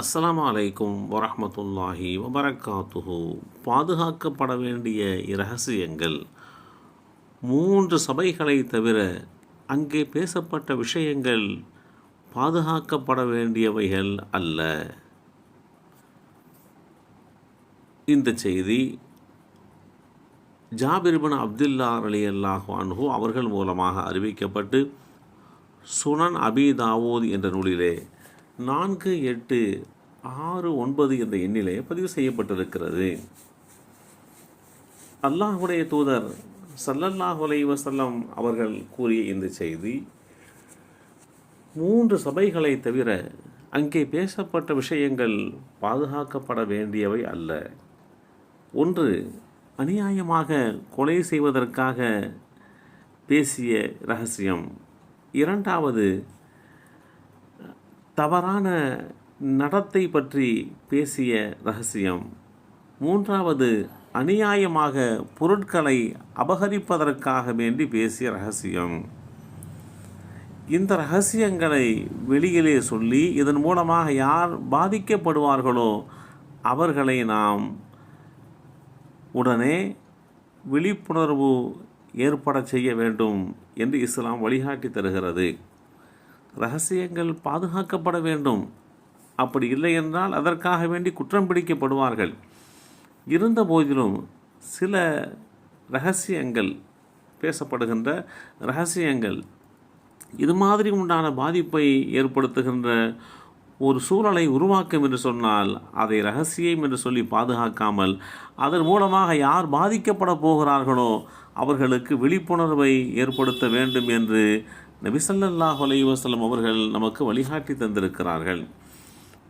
அஸ்லாம் அலைக்கும் வரமத்துல்லாஹி வபரகாத்துஹு. பாதுகாக்கப்பட வேண்டிய இரகசியங்கள் மூன்று சபைகளை தவிர அங்கே பேசப்பட்ட விஷயங்கள் பாதுகாக்கப்பட வேண்டியவைகள் அல்ல. இந்த செய்தி ஜாபிர்பன் அப்துல்லா அலி அல்லாஹ் அவர்கள் மூலமாக அறிவிக்கப்பட்டு சுனன் அபி தாவூத் என்ற நூலிலே நான்கு எட்டு ஆறு ஒன்பது என்ற எண்ணிலே பதிவு செய்யப்பட்டிருக்கிறது. அல்லாஹுடைய தூதர் சல்லல்லாஹு வசல்லம் அவர்கள் கூறிய இந்த செய்தி மூன்று சபைகளை தவிர அங்கே பேசப்பட்ட விஷயங்கள் பாதுகாக்கப்பட வேண்டியவை அல்ல. ஒன்று அநியாயமாக கொலை செய்வதற்காக பேசிய ரகசியம். இரண்டாவது தவறான நடத்தை பற்றி பேசிய ரகசியம். மூன்றாவது அநியாயமாக பொருட்களை அபகரிப்பதற்காக வேண்டி பேசிய ரகசியம். இந்த ரகசியங்களை வெளியிலே சொல்லி இதன் மூலமாக யார் பாதிக்கப்படுவார்களோ அவர்களை நாம் உடனே விழிப்புணர்வு ஏற்பட செய்ய வேண்டும் என்று இஸ்லாம் வழிகாட்டி தருகிறது. ரகசியங்கள் பாதுகாக்கப்பட வேண்டும். அப்படி இல்லை என்றால் அதற்காக வேண்டி குற்றம் பிடிக்கப்படுவார்கள். இருந்த போதிலும் சில ரகசியங்கள் பேசப்படுகின்ற ரகசியங்கள் இது மாதிரி உண்டான பாதிப்பை ஏற்படுத்துகின்ற ஒரு சூழலை உருவாக்கும் என்று சொன்னால் அதை ரகசியம் என்று சொல்லி பாதுகாக்காமல் அதன் மூலமாக யார் பாதிக்கப்பட போகிறார்களோ அவர்களுக்கு விழிப்புணர்வை ஏற்படுத்த வேண்டும் என்று நபிசல்லாஹ் அலைவசலம் அவர்கள் நமக்கு வழிகாட்டி தந்திருக்கிறார்கள்.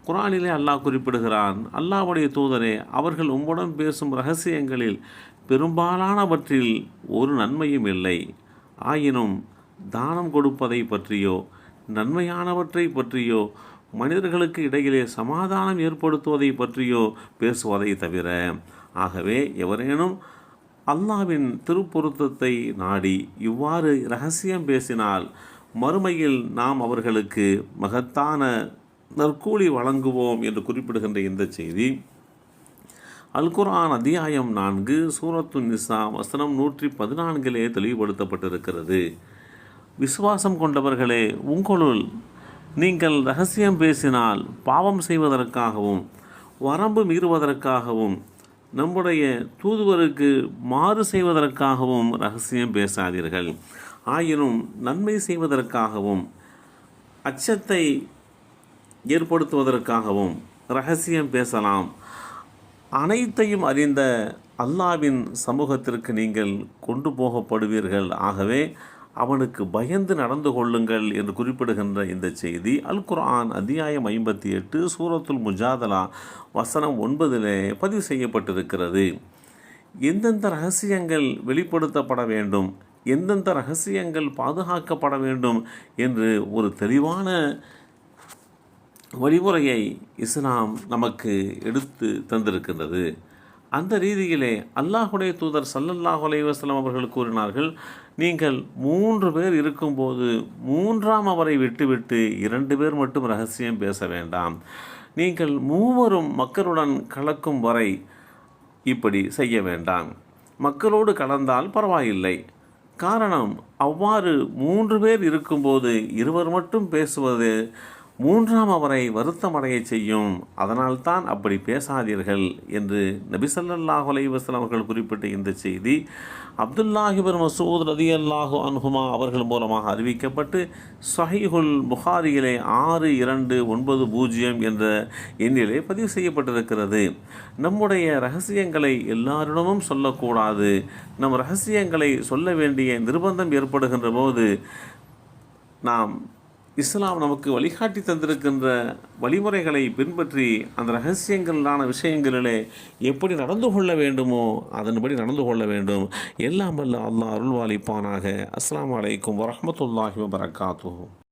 குரானிலே அல்லாஹ் குறிப்பிடுகிறான் அல்லாஹ்வுடைய தூதரே அவர்கள் உம்முடன் பேசும் ரகசியங்களில் பெரும்பாலானவற்றில் ஒரு நன்மையும் இல்லை. ஆயினும் தானம் கொடுப்பதை பற்றியோ நன்மையானவற்றை பற்றியோ மனிதர்களுக்கு இடையிலே சமாதானம் ஏற்படுத்துவதை பற்றியோ பேசுவதை தவிர ஆகவே எவரேனும் அல்லாவின் திருப்பொருத்தத்தை நாடி இவ்வாறு ரகசியம் பேசினால் மறுமையில் நாம் அவர்களுக்கு மகத்தான நற்கூலி வழங்குவோம் என்று குறிப்பிடுகின்ற இந்த செய்தி. அல்குர்ஆன் அத்தியாயம் நான்கு சூரத்து நிசா வசனம் நூற்றி பதினான்கிலே தெளிவுபடுத்தப்பட்டிருக்கிறது. விசுவாசம் கொண்டவர்களே உங்களுள் நீங்கள் ரகசியம் பேசினால் பாவம் செய்வதற்காகவும் வரம்பு மீறுவதற்காகவும் நம்முடைய தூதுவருக்கு மாறு செய்வதற்காகவும் ரகசியம் பேசாதீர்கள். ஆயினும் நன்மை செய்வதற்காகவும் அச்சத்தை ஏற்படுத்துவதற்காகவும் ரகசியம் பேசலாம். அனைத்தையும் அறிந்த அல்லாவின் சமூகத்திற்கு நீங்கள் கொண்டு போகப்படுவீர்கள். ஆகவே அவனுக்கு பயந்து நடந்து கொள்ளுங்கள் என்று குறிப்பிடுகின்ற இந்த செய்தி அல் குர்ஆன் அத்தியாயம் ஐம்பத்தி எட்டு சூரத்துல் முஜாதலா வசனம் ஒன்பதிலே பதிவு செய்யப்பட்டிருக்கிறது. எந்தெந்த ரகசியங்கள் வெளிப்படுத்தப்பட வேண்டும் எந்தெந்த ரகசியங்கள் பாதுகாக்கப்பட வேண்டும் என்று ஒரு தெளிவான வழிமுறையை இஸ்லாம் நமக்கு எடுத்து தந்திருக்கின்றது. அந்த ரீதியிலே அல்லாஹுடைய தூதர் சல்லல்லாஹ் அலைவாஸ்லாம் அவர்கள் கூறினார்கள் நீங்கள் மூன்று பேர் இருக்கும்போது மூன்றாம் அவரை விட்டுவிட்டு இரண்டு பேர் மட்டும் ரகசியம் பேச வேண்டாம். நீங்கள் மூவரும் மக்களுடன் கலக்கும் வரை இப்படி செய்ய வேண்டாம். மக்களோடு கலந்தால் பரவாயில்லை. காரணம் அவ்வாறு மூன்று பேர் இருக்கும்போது இருவர் மட்டும் பேசுவது மூன்றாம் அவரை வருத்தமடைய செய்யும். அதனால்தான் அப்படி பேசாதீர்கள் என்று நபிசல்லாஹு அலைவாஸ்லாம் அவர்கள் குறிப்பிட்ட இந்த செய்தி அப்துல்லாஹிபர் மசூத் ரதி அல்லாஹு அன்ஹுமா அவர்கள் மூலமாக அறிவிக்கப்பட்டு சஹீஹுல் புகாரியிலே ஆறு இரண்டு ஒன்பது பூஜ்ஜியம் என்ற எண்ணிலே பதிவு செய்யப்பட்டிருக்கிறது. நம்முடைய ரகசியங்களை எல்லாரிடமும் சொல்லக்கூடாது. நம் ரகசியங்களை சொல்ல வேண்டிய நிர்பந்தம் ஏற்படுகின்ற போது நாம் இஸ்லாம் நமக்கு வழிகாட்டி தந்திருக்கின்ற வழிமுறைகளை பின்பற்றி அந்த ரகசியங்களான விஷயங்களிலே எப்படி நடந்து கொள்ள வேண்டுமோ அதன்படி நடந்து கொள்ள வேண்டும். எல்லாம் வல்ல அல்லாஹ் அருள்வாளிப்பானாக அஸ்லாம் வலைக்கும் வரமத்துல்லாஹி வபரகாத்து